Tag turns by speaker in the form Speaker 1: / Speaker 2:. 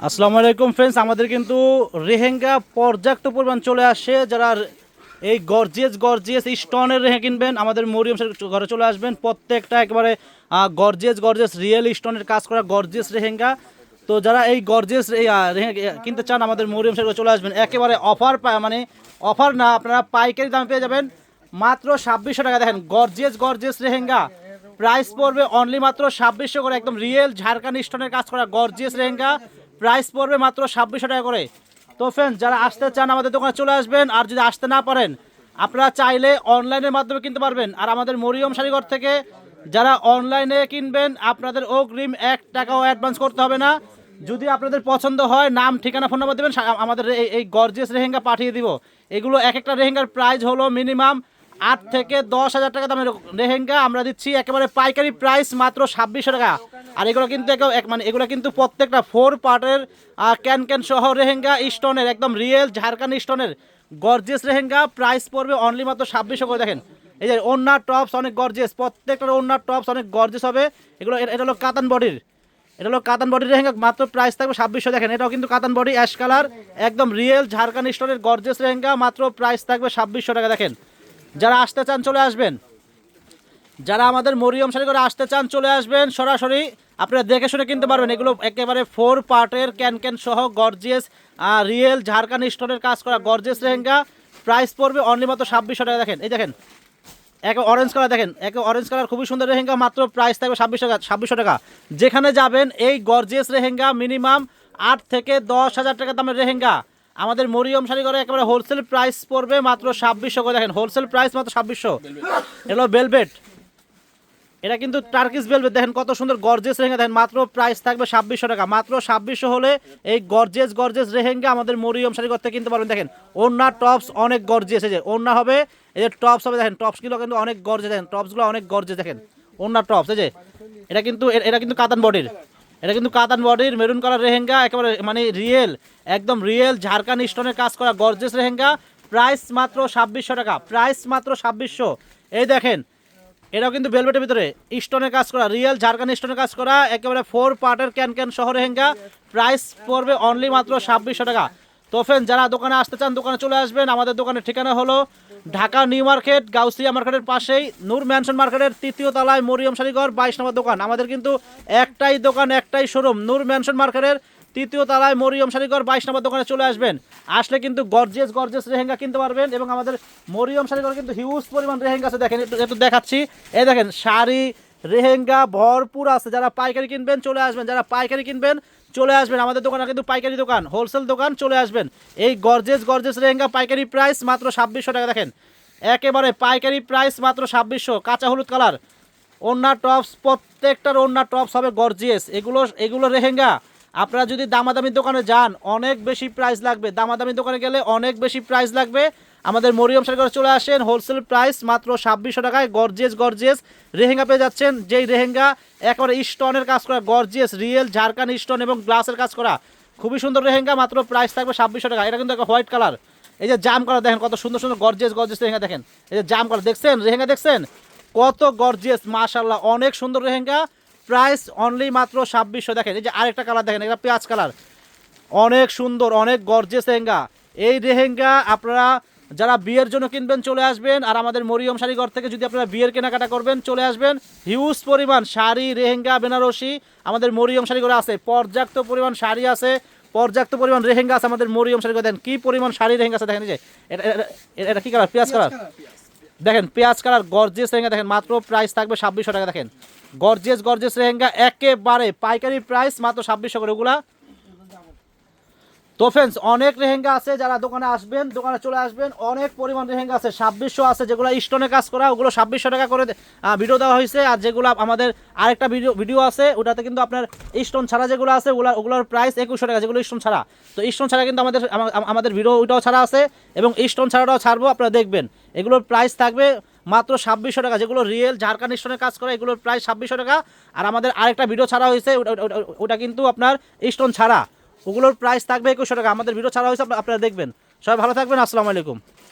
Speaker 1: আসসালামু আলাইকুম ফ্রেন্ডস আমাদের কিন্তু রেহেঙ্গা পর্যাপ্ত পরিমাণ চলে আসে। যারা এই গর্জিয়াস গর্জিয়াস স্টোনের রেহে কিনবেন, আমাদের মরিয়ম ঘরে চলে আসবেন। প্রত্যেকটা একেবারে গর্জিয়াস গর্জিয়াস রিয়েল স্টোনের কাজ করা গর্জিয়াস রেহেঙ্গা। তো যারা এই গর্জিয়াস, এই রেহেঙ্গা কিনতে চান, আমাদের মরিয়ম স্যার চলে আসবেন। একেবারে অফার মানে অফার না, আপনারা পাইকারি দামে পেয়ে যাবেন। মাত্র ছাব্বিশশো টাকা, দেখেন, গর্জিয়াস গর্জিয়াস রেহেঙ্গা। প্রাইস পড়বে অনলি মাত্র ছাব্বিশশো করে, একদম রিয়েল ঝাড়খান্ড স্টোনের কাজ করা গর্জিয়াস লেহেঙ্গা প্রাইস পড়বে মাত্র ছাব্বিশশো টাকা করে। তো ফ্রেন্ড যারা আসতে চান আমাদের দোকানে চলে আসবেন, আর যদি আসতে না পারেন, আপনারা চাইলে অনলাইনের মাধ্যমে কিনতে পারবেন। আর আমাদের মরিয়ম শাড়িঘর থেকে যারা অনলাইনে কিনবেন, আপনাদের অগ্রিম এক টাকাও অ্যাডভান্স করতে হবে না। যদি আপনাদের পছন্দ হয়, নাম, ঠিকানা ফোন নাম্বার দেবেন আমাদের এই এই গর্জিয়াস রেহেঙ্গা পাঠিয়ে দিব। এগুলো এক একটা রেহেঙ্গার প্রাইস হলো মিনিমাম আট থেকে দশ হাজার টাকা দামের লেহেঙ্গা। আমরা দিচ্ছি একেবারে পাইকারি প্রাইস মাত্র ছাব্বিশশো টাকা। আর এগুলো কিন্তু মানে এগুলো কিন্তু প্রত্যেকটা ফোর পার্টের ক্যান ক্যান সহ রেহেঙ্গা স্টোনের, একদম রিয়েল ঝাড়খান্ড স্টোনের গর্জেস রেহেঙ্গা। প্রাইস পড়বে অনলি মাত্র ছাব্বিশশো করে। দেখেন, এই যে ওনার টপস অনেক গর্জেস প্রত্যেকটা ওনার টপস অনেক গর্জেস হবে। এগুলো এটা এটা হলো কাতান বডির, এটা হলো কাতান বডির রেহেঙ্গা, মাত্র প্রাইস থাকবে ছাব্বিশশো। দেখেন, এটাও কিন্তু কাতান বডি অ্যাশ কালার একদম রিয়েল ঝাড়খান্ড স্টোনের গর্জেস রেহেঙ্গা, মাত্র প্রাইস থাকবে ছাব্বিশশো টাকা। দেখেন, যারা আসতে চান চলে আসবেন। যারা আমাদের মরিয়ম শাড়ি করে আসতে চান চলে আসবেন সরাসরি। আপনারা দেখে শুনে কিনতে পারবেন। এগুলো একেবারে ফোর পার্টের ক্যান ক্যান সহ গর্জিয়াস রিয়েল ঝাড়খান্ড স্টোনের কাজ করা গর্জিয়াস লেহেঙ্গা। প্রাইস পড়বে অনলি মাত্র ছাব্বিশশো টাকা। দেখেন, এই দেখেন, এক অরেঞ্জ কালার দেখেন, এক অরেঞ্জ কালার খুবই সুন্দর রেহেঙ্গা মাত্র প্রাইস থাকবে ছাব্বিশশো টাকা ছাব্বিশশো টাকা। যেখানে যাবেন, এই গর্জিয়াস রেহেঙ্গা মিনিমাম আট থেকে দশ হাজার টাকা দামের রেহেঙ্গা আমাদের মরিয়ম শাড়ি করে একেবারে হোলসেল প্রাইস পড়বে মাত্র ছাব্বিশশো করে। দেখেন হোলসেল প্রাইস মাত্র ছাব্বিশশো। এগুলো বেলভেট এটা কিন্তু টার্কিস বেলভেট দেখেন কত সুন্দর গর্জেস রেহেঙ্গা, দেখেন মাত্র প্রাইস থাকবে ছাব্বিশশো টাকা। মাত্র ছাব্বিশশো হলে এই গর্জেস গর্জেস রেহেঙ্গা আমাদের মরিয়ম শাড়ি করতে কিনতে পারবেন। দেখেন ওনার টপস অনেক গর্জেস এই যে হবে, এই যে টপস হবে, দেখেন টপসগুলো কিন্তু অনেক গর্জে দেখেন টপসগুলো অনেক গর্জে দেখেন ওনার টপস এই যে, এটা কিন্তু এটা কিন্তু কাতান বডির এটা কিন্তু কাতান বডির মেরুন কালার রেহেঙ্গা, একেবারে মানে রিয়েল একদম রিয়েল ঝাড়খান্ড স্টোনের কাজ করা গর্জেস রেহেঙ্গা। প্রাইস মাত্র ছাব্বিশশো টাকা প্রাইস মাত্র ছাব্বিশশো। এই দেখেন এটাও কিন্তু ভেলভেটের ভিতরে। স্টোনের কাজ করা রিয়েল ঝাড়খান্ড স্টোনের কাজ করা, একেবারে ফোর পার্টের ক্যান ক্যান শহরে হেঙ্গা। প্রাইস পড়বে অনলি মাত্র ছাব্বিশশো টাকা। তো ফ্রেন্ড যারা দোকানে আসতে চান, দোকানে চলে আসবেন। আমাদের দোকানের ঠিকানা হলো ঢাকা নিউ মার্কেট, গাউসিয়া মার্কেটের পাশেই, নূর ম্যানশন মার্কেটের তৃতীয় তলায় মরিয়ম শাড়িঘর বাইশ নম্বর দোকান। আমাদের কিন্তু একটাই দোকান, একটাই শোরুম নূর ম্যানশন মার্কেটের তৃতীয় তালায় মরিয়ম শাড়িঘর বাইশ নম্বর দোকানে চলে আসবেন। আসলে কিন্তু গর্জেস গর্জেস রেহেঙ্গা কিনতে পারবেন এবং আমাদের মরিয়ম শাড়িঘর কিন্তু হিউজ পরিমাণ রেহেঙ্গা আছে। দেখেন, একটু একটু দেখাচ্ছি। এই দেখেন, শাড়ি, রেহেঙ্গা ভরপুর আছে। যারা পাইকারি কিনবেন, চলে আসবেন। যারা পাইকারি কিনবেন, চলে আসবেন। আমাদের দোকানে কিন্তু পাইকারি দোকান হোলসেল দোকান, চলে আসবেন। এই গর্জেস গর্জেস রেহেঙ্গা পাইকারি প্রাইস মাত্র ছাব্বিশশো টাকা। দেখেন, একেবারে পাইকারি প্রাইস মাত্র ছাব্বিশশো, কাঁচা হলুদ কালার ওন্না টপস প্রত্যেকটার ওন্না টপস হবে গর্জিয়াস। এগুলো এগুলো রেহেঙ্গা। আপনারা যদি দামাদামি দোকানে যান, অনেক বেশি প্রাইস লাগবে। দামাদামি দোকানে গেলে অনেক বেশি প্রাইস লাগবে। আমাদের মরিয়ম শাড়ি চলে আসেন হোলসেল প্রাইস মাত্র ছাব্বিশশো টাকায়। গর্জিয়াস গর্জিয়াস রেহেঙ্গা পেয়ে যাচ্ছেন। যেই রেহেঙ্গা একেবারে স্টোনের কাজ করা গর্জিয়াস রিয়েল ঝাড়খান স্টোন এবং গ্লাসের কাজ করা। খুবই সুন্দর রেহেঙ্গা, মাত্র প্রাইস থাকবে ছাব্বিশশো টাকা। এটা কিন্তু একটা হোয়াইট কালার এই যে জাম করা দেখেন, কত সুন্দর সুন্দর গর্জিয়াস গর্জিয়াস রেহেঙ্গা দেখেন। এই যে জাম করা, দেখছেন? রেহেঙ্গা দেখছেন? কত গর্জিয়াস মাশাল্লাহ অনেক সুন্দর রেহেঙ্গা। প্রাইস অনলি মাত্র ছাব্বিশশো। দেখেন এই যে আরেকটা কালার দেখেন এটা পেঁয়াজ কালার অনেক সুন্দর অনেক গর্জিয়াস লেহেঙ্গা। এই লেহেঙ্গা আপনারা যারা বিয়ের জন্য কিনবেন চলে আসবেন আর আমাদের মরিয়ম শাড়িঘর থেকে যদি আপনারা বিয়ের কেনাকাটা করবেন চলে আসবেন হিউজ পরিমাণ শাড়ি রেহেঙ্গা বেনারসি আমাদের মরিয়ম শাড়ি শাড়িঘরে আছে। পর্যাপ্ত পরিমাণ শাড়ি আছে পর্যাপ্ত পরিমাণ রেহেঙ্গা আছে আমাদের মরিয়ম শাড়িঘর। দেখেন কি পরিমাণ শাড়ি রেহেঙ্গা আছে দেখেন এই যে এটা কি কালার পেঁয়াজ কালার দেখেন পেঁয়াজ কালার গর্জিয়াস রেহেঙ্গা দেখেন মাত্র প্রাইস থাকবে ছাব্বিশশো টাকা দেখেন। গর্জিয়াস গর্জেস রেহেঙ্গা একেবারে পাইকারি প্রাইস মাত্র ছাব্বিশশো করে। ওগুলা? তো ফ্রেন্ডস অনেক রেহেঙ্গা আছে যারা দোকানে আসবেন, দোকানে চলে আসবেন, অনেক পরিমাণ রেহেঙ্গা আছে। ছাব্বিশশো আছে, যেগুলো স্টোনে কাজ করা, ওগুলো ছাব্বিশশো টাকা করে ভিডিও দেওয়া হয়েছে। আর যেগুলো আমাদের আরেকটা ভিডিও ভিডিও আছে, ওটাতে কিন্তু আপনার স্টোন ছাড়া যেগুলো আছে, ওগুলো, ওগুলোর প্রাইস একুশশো টাকা, যেগুলো স্টোন ছাড়া। তো স্টোন ছাড়া কিন্তু আমাদের আমাদের ভিডিও ওইটাও ছাড়া আছে, এবং স্টোন ছাড়াটাও ছাড়বো, আপনারা দেখবেন। এগুলোর প্রাইস থাকবে মাত্র ছাব্বিশশো টাকা, যেগুলো রিয়েল ঝাড়খান্ড স্টোনের কাজ করে, এগুলোর প্রায় ছাব্বিশশো টাকা। আর আমাদের আরেকটা ভিডিও ছাড়া হয়েছে, ওটা- কিন্তু আপনার স্টোন ছাড়া। ওগুলোর প্রাইস থাকবে একুশশো টাকা, আমাদের ভিডিও ছাড়া হয়েছে, আপনারা দেখবেন। সবাই ভালো থাকবেন, আসসালামু আলাইকুম।